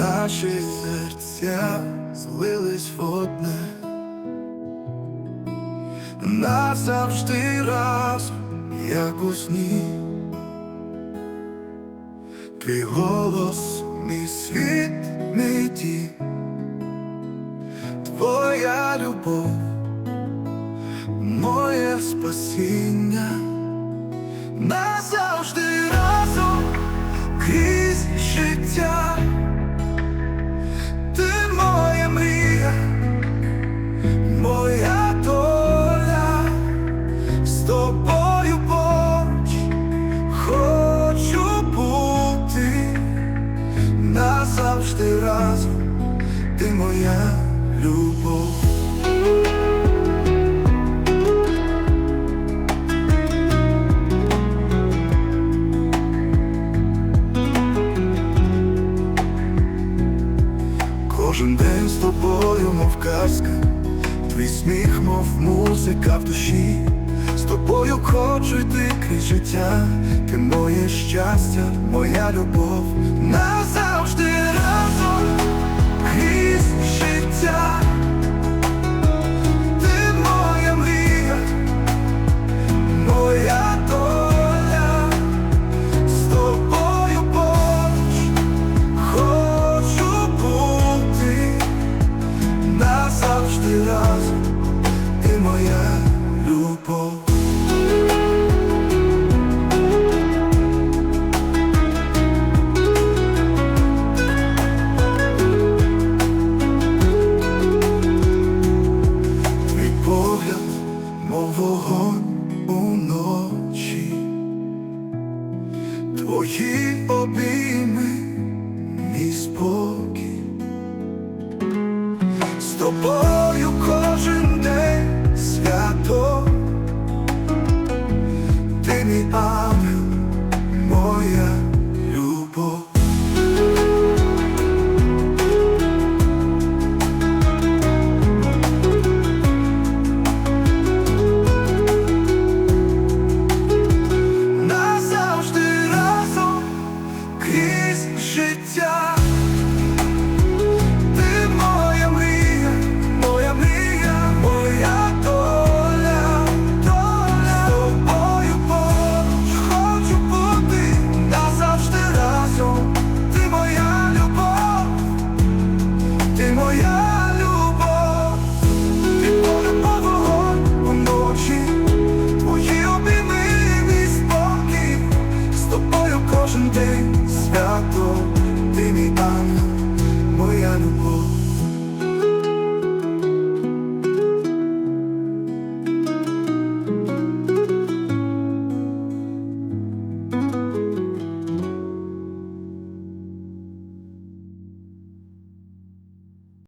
Наші серця злились в одне. Назавжди разом, як у сні. Твій голос, мій світ, мій дім. Твоя любов, моє спасіння. Назавжди Кожен день з тобою, мов казка, твій сміх, мов музика в душі. З тобою хочу йти крізь життя, ти моє щастя, моя любов, назавжди разом, ти моя любов. Твій погляд, тобою а моя любов. Назавжди разом крізь життя.